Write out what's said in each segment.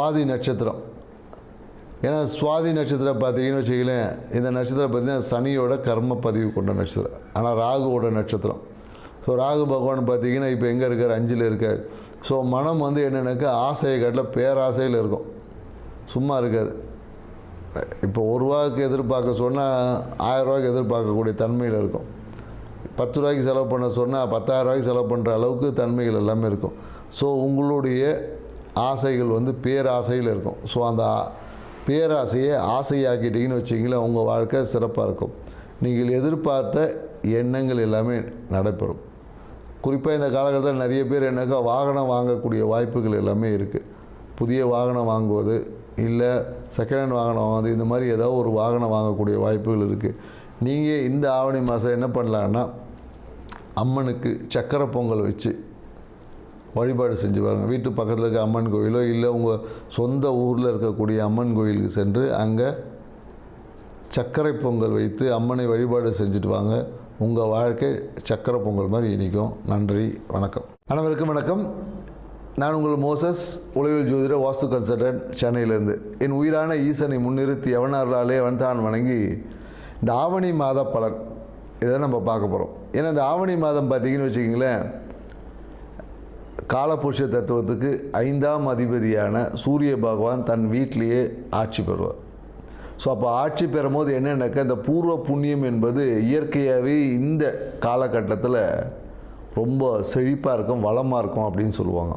சுவாதி நட்சத்திரம். ஏன்னா சுவாதி நட்சத்திரம் பார்த்தீங்கன்னு வச்சுக்கலேன் இந்த நட்சத்திரம் பார்த்தீங்கன்னா சனியோட கர்ம பதிவு கொண்ட நட்சத்திரம். ஆனால் ராகுவோட நட்சத்திரம். ஸோ ராகு பகவான் பார்த்தீங்கன்னா இப்போ எங்கே இருக்கார்? அஞ்சில் இருக்கார். ஸோ மனம் வந்து என்னென்னாக்கா ஆசையை காட்டில் பேராசையில் இருக்கும். சும்மா இருக்காது. இப்போ ஒரு ரூபாய்க்கு எதிர்பார்க்க சொன்னால் ஆயிரம் ரூபாய்க்கு எதிர்பார்க்கக்கூடிய தன்மையில் இருக்கும். பத்து ரூபாய்க்கு செலவு பண்ண சொன்னால் பத்தாயிரம் ரூபாய்க்கு செலவு பண்ணுற அளவுக்கு தன்மைகள் எல்லாமே இருக்கும். ஸோ உங்களுடைய ஆசைகள் வந்து பேராசையில் இருக்கும். ஸோ அந்த பேராசையை ஆசையாக்கிட்டீங்கன்னு வச்சிங்களேன் உங்கள் வாழ்க்கை சிறப்பாக இருக்கும். நீங்கள் எதிர்பார்த்த எண்ணங்கள் எல்லாமே நடைபெறும். குறிப்பாக இந்த காலகட்டத்தில் நிறைய பேர் என்னக்கா வாகனம் வாங்கக்கூடிய வாய்ப்புகள் எல்லாமே இருக்குது புதிய வாகனம் வாங்குவது இல்லை செகண்ட் ஹேண்ட் வாகனம் வாங்குவது இந்த மாதிரி ஏதாவது ஒரு வாகனம் வாங்கக்கூடிய வாய்ப்புகள் இருக்குது நீங்கள் இந்த ஆவணி மாதம் என்ன பண்ணலான்னா அம்மனுக்கு சக்கரை பொங்கல் வச்சு வழிபாடு செஞ்சு பாருங்க. வீட்டு பக்கத்தில் இருக்க அம்மன் கோயிலோ இல்லை உங்கள் சொந்த ஊரில் இருக்கக்கூடிய அம்மன் கோயிலுக்கு சென்று அங்கே சர்க்கரை பொங்கல் வைத்து அம்மனை வழிபாடு செஞ்சுட்டு வாங்க. உங்கள் வாழ்க்கை சக்கரை பொங்கல் மாதிரி இனிக்கும். நன்றி வணக்கம். அனைவருக்கும் வணக்கம். நான் உங்கள் மோசஸ் உளவில் ஜோதிட வாஸ்து கன்சல்டன்ட் சென்னையிலேருந்து. என் உயிரான ஈசனை முன்னிறுத்தி எவனார்களாலே அவன் தான் வணங்கி இந்த ஆவணி மாத பலன் இதை நம்ம பார்க்க போகிறோம் ஏன்னா இந்த ஆவணி மாதம் பார்த்தீங்கன்னு வச்சுக்கிங்களேன் காலபுருஷ தத்துவத்துக்கு ஐந்தாம் அதிபதியான சூரிய பகவான் தன் வீட்டிலேயே ஆட்சி பெறுவார். ஸோ அப்போ ஆட்சி பெறும்போது என்னென்னாக்கா இந்த பூர்வ புண்ணியம் என்பது இயற்கையாகவே இந்த காலகட்டத்தில் ரொம்ப செழிப்பாக இருக்கும் வளமாக இருக்கும் அப்படின்னு சொல்லுவாங்க.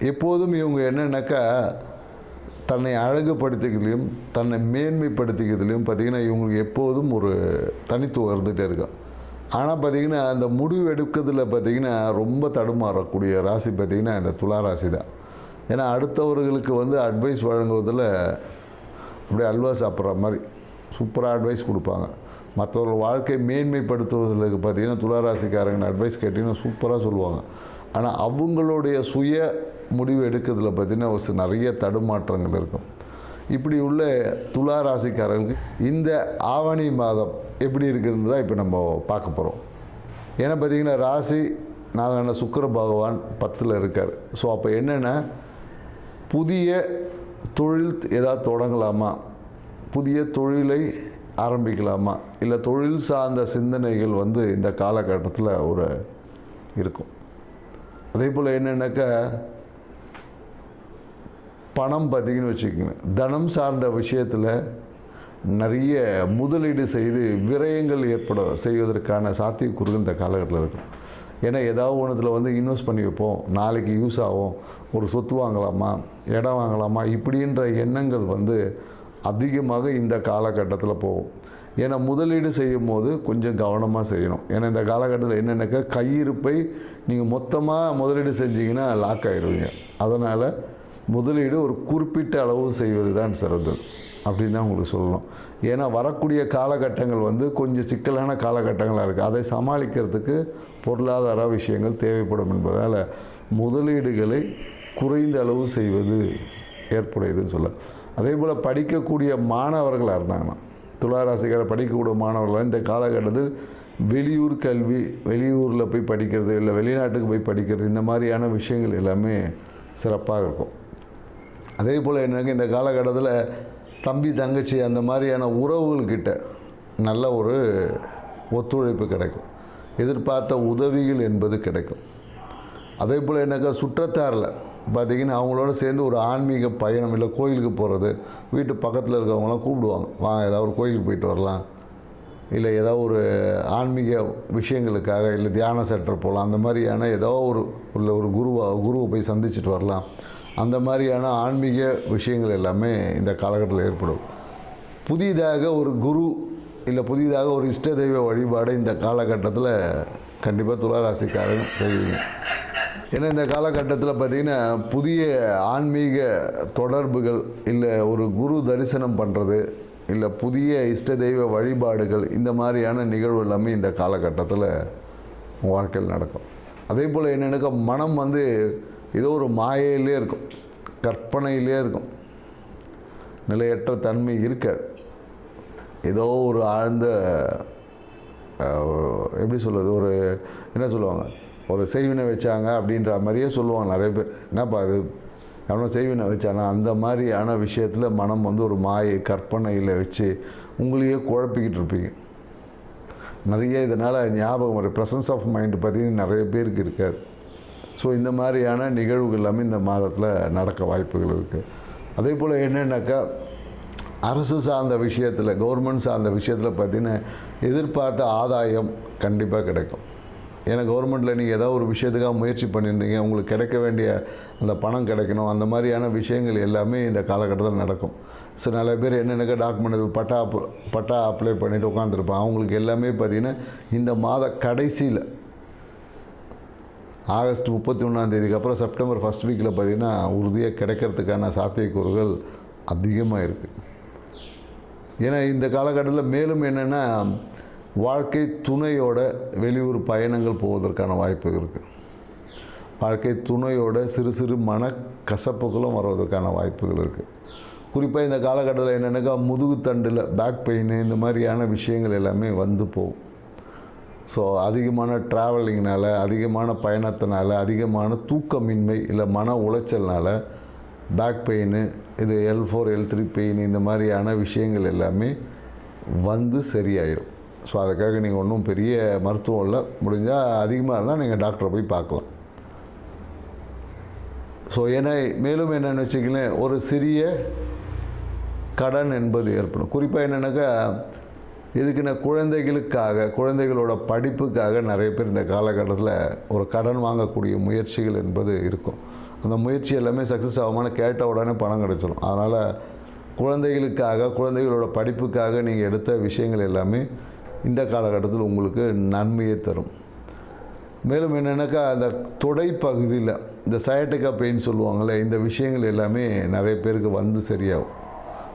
எப்போதும் இவங்க என்னென்னாக்கா தன்னை அழகுபடுத்திக்கிறதுலையும் தன்னை மேன்மைப்படுத்திக்கிறதுலையும் பார்த்திங்கன்னா இவங்களுக்கு எப்போதும் ஒரு தனித்துவம் இருந்துகிட்டே இருக்கும் ஆனால் பார்த்திங்கன்னா அந்த முடிவு எடுக்கிறதுல பார்த்திங்கன்னா ரொம்ப தடுமாறக்கூடிய ராசி பார்த்திங்கன்னா இந்த துலா ராசி தான். ஏன்னா அடுத்தவர்களுக்கு வந்து அட்வைஸ் வழங்குவதில் அப்படியே அல்வா சாப்பிட்ற மாதிரி சூப்பராக அட்வைஸ் கொடுப்பாங்க. மற்றவர்கள் வாழ்க்கை மேன்மைப்படுத்துவதற்கு பார்த்தீங்கன்னா துளாராசிக்காரங்க அட்வைஸ் கேட்டிங்கன்னா சூப்பராக சொல்லுவாங்க. ஆனால் அவங்களுடைய சுய முடிவு எடுக்கிறதுல பார்த்தீங்கன்னா ஒரு நிறைய தடுமாற்றங்கள் இருக்கும். இப்படி உள்ள துலா ராசிக்காரர்களுக்கு இந்த ஆவணி மாதம் எப்படி இருக்குன்னு தான் இப்போ நம்ம பார்க்க போகிறோம் ஏன்னா பார்த்தீங்கன்னா ராசி நாளான சுக்கர பகவான் பத்தில் இருக்கார். ஸோ அப்போ என்னென்னா புதிய தொழில் ஏதாவது தொடங்கலாமா? புதிய தொழிலை ஆரம்பிக்கலாமா? இல்லை தொழில் சார்ந்த சிந்தனைகள் வந்து இந்த காலகட்டத்தில் ஒரு இருக்கும். அதே போல் என்னென்னாக்கா பணம் பார்த்தீங்கன்னு வச்சுக்கோங்க. தனம் சார்ந்த விஷயத்தில் நிறைய முதலீடு செய்து விரயங்கள் ஏற்பட செய்வதற்கான சாத்தியக்கூறுகள் இந்த காலகட்டத்தில் இருக்கும். ஏன்னா ஏதாவது ஒன்றுத்தில் வந்து இன்வெஸ்ட் பண்ணி வைப்போம். நாளைக்கு யூஸ் ஆகும். ஒரு சொத்து வாங்கலாமா? இடம் வாங்கலாமா? இப்படின்ற எண்ணங்கள் வந்து அதிகமாக இந்த காலகட்டத்தில் போகும். ஏன்னா முதலீடு செய்யும் போது கொஞ்சம் கவனமாக செய்யணும். ஏன்னா இந்த காலகட்டத்தில் என்னென்னாக்கா? கையிருப்பை நீங்கள் மொத்தமாக முதலீடு செஞ்சீங்கன்னா லாக் ஆயிடுவீங்க அதனால் முதலீடு ஒரு குறிப்பிட்ட அளவு செய்வது தான் சிறந்தது. அப்படின்னு தான் உங்களுக்கு சொல்லணும். ஏன்னா வரக்கூடிய காலகட்டங்கள் வந்து கொஞ்சம் சிக்கலான காலகட்டங்களாக இருக்குது அதை சமாளிக்கிறதுக்கு பொருளாதார விஷயங்கள் தேவைப்படும் என்பதால் முதலீடுகளை குறைந்த அளவு செய்வது ஏற்புடையதுன்னு சொல்ல. அதே போல் படிக்கக்கூடிய மாணவர்களாக இருந்தாங்கன்னா துளாராசிக்கார படிக்கக்கூடிய மாணவர்கள் இந்த காலகட்டத்தில் வெளியூர் கல்வி வெளியூரில் போய் படிக்கிறது இல்லை வெளிநாட்டுக்கு போய் படிக்கிறது இந்த மாதிரியான விஷயங்கள் எல்லாமே சிறப்பாக இருக்கும். அதே போல் என்னங்க இந்த காலகட்டத்தில் தம்பி தங்கச்சி அந்த மாதிரியான உறவுகள்கிட்ட நல்ல ஒரு ஒத்துழைப்பு கிடைக்கும். எதிர்பார்த்த உதவிகள் என்பது கிடைக்கும். அதே போல் என்னக்கா சுற்றத்தாரில் பார்த்திங்கன்னா அவங்களோட சேர்ந்து ஒரு ஆன்மீக பயணம் இல்லை கோயிலுக்கு போகிறது வீட்டு பக்கத்தில் இருக்கிறவங்களாம் கூப்பிடுவாங்க. வாங்க ஏதாவது ஒரு கோயிலுக்கு போயிட்டு வரலாம். இல்லை ஏதோ ஒரு ஆன்மீக விஷயங்களுக்காக இல்லை தியான சென்டர் போகலாம் அந்த மாதிரியான ஏதோ ஒரு உள்ள ஒரு குருவா குருவை போய் சந்திச்சுட்டு வரலாம். அந்த மாதிரியான ஆன்மீக விஷயங்கள் எல்லாமே இந்த காலகட்டத்தில் ஏற்படும். புதிதாக ஒரு குரு இல்லை புதிதாக ஒரு இஷ்ட தெய்வ வழிபாடு இந்த காலகட்டத்தில் கண்டிப்பாக துளாராசிக்காரன் செய்வீங்க. ஏன்னா இந்த காலகட்டத்தில் பார்த்திங்கன்னா புதிய ஆன்மீக தொடர்புகள் இல்லை ஒரு குரு தரிசனம் பண்ணுறது இல்லை புதிய இஷ்ட தெய்வ வழிபாடுகள் இந்த மாதிரியான நிகழ்வு எல்லாமே இந்த காலகட்டத்தில் வாழ்க்கையில் நடக்கும். அதே போல் என்னென்னக்கா மனம் வந்து ஏதோ ஒரு மாயையிலே இருக்கும் கற்பனையிலே இருக்கும். நிலையற்ற தன்மை இருக்காது. ஏதோ ஒரு ஆழ்ந்த எப்படி சொல்கிறது ஒரு என்ன சொல்லுவாங்க ஒரு செய்வினை வச்சாங்க அப்படின்ற மாதிரியே சொல்லுவாங்க நிறைய பேர். என்னப்பா அது எவனோ செய்வினை வச்சானா? அந்த மாதிரியான விஷயத்தில் மனம் வந்து ஒரு மாயை கற்பனையில் வச்சு உங்களையே குழப்பிக்கிட்டு இருப்பீங்க. நிறைய இதனால் ஞாபகம் வரும். ப்ரெசன்ஸ் ஆஃப் மைண்டு பார்த்தீங்கன்னா நிறைய பேருக்கு இருக்காது. ஸோ இந்த மாதிரியான நிகழ்வுகள் எல்லாமே இந்த மாதத்தில் நடக்க வாய்ப்புகள் இருக்குது அதே போல் என்னென்னாக்கா அரசு சார்ந்த விஷயத்தில் கவர்மெண்ட் சார்ந்த விஷயத்தில் பார்த்தீங்கன்னா எதிர்பார்த்த ஆதாயம் கண்டிப்பாக கிடைக்கும். ஏன்னா கவர்மெண்ட்டில் நீங்கள் ஏதாவது ஒரு விஷயத்துக்காக முயற்சி பண்ணியிருந்தீங்க உங்களுக்கு கிடைக்க வேண்டிய அந்த பணம் கிடைக்கணும் அந்த மாதிரியான விஷயங்கள் எல்லாமே இந்த காலகட்டத்தில் நடக்கும். ஸோ நிறைய பேர் என்னென்னக்கா டாக்குமெண்ட் பட்டா அப்- பட்டா அப்ளை பண்ணிவிட்டு உட்காந்துருப்பான் அவங்களுக்கு எல்லாமே பார்த்திங்கன்னா இந்த மாத கடைசியில் ஆகஸ்ட் முப்பத்தி ஒன்றாந்தேதிக்கு அப்புறம் செப்டம்பர் ஃபஸ்ட் வீக்கில் பார்த்தீங்கன்னா உறுதியாக கிடைக்கிறதுக்கான சாத்தியக்கூறுகள் அதிகமாக இருக்குது ஏன்னா இந்த காலகட்டத்தில் மேலும் என்னென்னா வாழ்க்கை துணையோட வெளியூர் பயணங்கள் போவதற்கான வாய்ப்பு இருக்குது வாழ்க்கை துணையோட சிறு சிறு மன கசப்புகளும் வருவதற்கான வாய்ப்புகள் இருக்குது குறிப்பாக இந்த காலகட்டத்தில் என்னென்னாக்கா முதுகுத்தண்டில் பேக் பெயின் இந்த மாதிரியான விஷயங்கள் எல்லாமே வந்து போகும். ஸோ அதிகமான ட்ராவலிங்னால அதிகமான பயணத்தினால அதிகமான தூக்கமின்மை இல்லை மன உளைச்சல்னால பேக் பெயின் இது L four L three pain இந்த மாதிரியான விஷயங்கள் எல்லாமே வந்து சரியாயிடும் ஸோ அதுக்காக நீங்கள் ஒன்றும் பெரிய மருத்துவம் இல்லை. முடிஞ்சால் அதிகமாக இருந்தால் நீங்கள் டாக்டரை போய் பார்க்கலாம். ஸோ ஏன்னா மேலும் என்னென்னு வச்சுக்கலாம் ஒரு சிறிய கடன் என்பது ஏற்படும். குறிப்பாக என்னென்னாக்கா இதுக்குன்னா குழந்தைகளுக்காக குழந்தைகளோட படிப்புக்காக நிறைய பேர் இந்த காலகட்டத்தில் ஒரு கடன் வாங்கக்கூடிய முயற்சிகள் என்பது இருக்கும். அந்த முயற்சி எல்லாமே சக்ஸஸ் ஆகுமான கேட்ட உடனே பணம் கிடைச்சிடும் அதனால் குழந்தைகளுக்காக குழந்தைகளோட படிப்புக்காக நீங்கள் எடுத்த விஷயங்கள் எல்லாமே இந்த காலகட்டத்தில் உங்களுக்கு நன்மையை தரும். மேலும் என்னென்னாக்கா அந்த தொடை பகுதியில் இந்த சயட்டிக்கா பெயின் சொல்லுவாங்கள்ல இந்த விஷயங்கள் எல்லாமே நிறைய பேருக்கு வந்து சரியாகும்.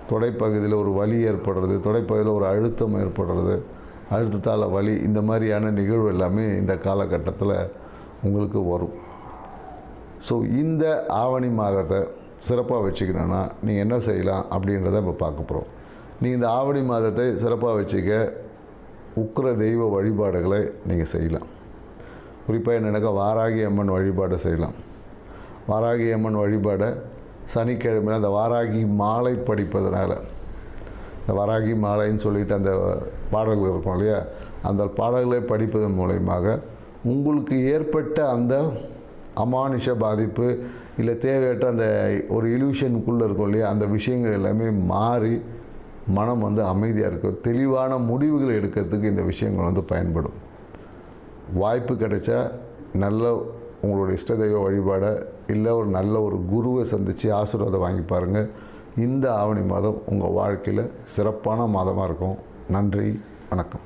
தொடைப்பகுதியில் ஒரு வலி ஏற்படுறது தொடைப்பகுதியில் ஒரு அழுத்தம் ஏற்படுறது அழுத்தத்தால் வலி இந்த மாதிரியான நிகழ்வு எல்லாமே இந்த காலகட்டத்தில் உங்களுக்கு வரும். ஸோ இந்த ஆவணி மாதத்தை சிறப்பாக வச்சுக்கணுன்னா நீங்கள் என்ன செய்யலாம் அப்படின்றத இப்போ பார்க்க போகிறோம் நீங்கள் இந்த ஆவணி மாதத்தை சிறப்பாக வச்சுக்க உக்கிர தெய்வ வழிபாடுகளை நீங்கள் செய்யலாம். குறிப்பாக என்னென்னாக்கா வாராகி அம்மன் வழிபாடை செய்யலாம். வாராகி அம்மன் வழிபாடை சனிக்கிழமை அந்த வாராகி மாலை படிப்பதனால இந்த வாராகி மாலைன்னு சொல்லிட்டு அந்த பாடல்கள் இருக்கும் இல்லையா? அந்த பாடல்களை படிப்பதன் மூலயமாக உங்களுக்கு ஏற்பட்ட அந்த அமானுஷ பாதிப்பு இல்லை தேவையற்ற அந்த ஒரு இல்யூஷனுக்குள்ளே இருக்கும் இல்லையா? அந்த விஷயங்கள் எல்லாமே மாறி மனம் வந்து அமைதியாக இருக்கும் தெளிவான முடிவுகளை எடுக்கிறதுக்கு இந்த விஷயங்கள் வந்து பயன்படும். வாய்ப்பு கிடைச்சா நல்ல உங்களோட இஷ்ட தெய்வ வழிபாடை இல்லை ஒரு நல்ல ஒரு குருவை சந்தித்து ஆசீர்வாதம் வாங்கி பாருங்கள் இந்த ஆவணி மாதம் உங்கள் வாழ்க்கையில் சிறப்பான மாதமாக இருக்கும். நன்றி வணக்கம்.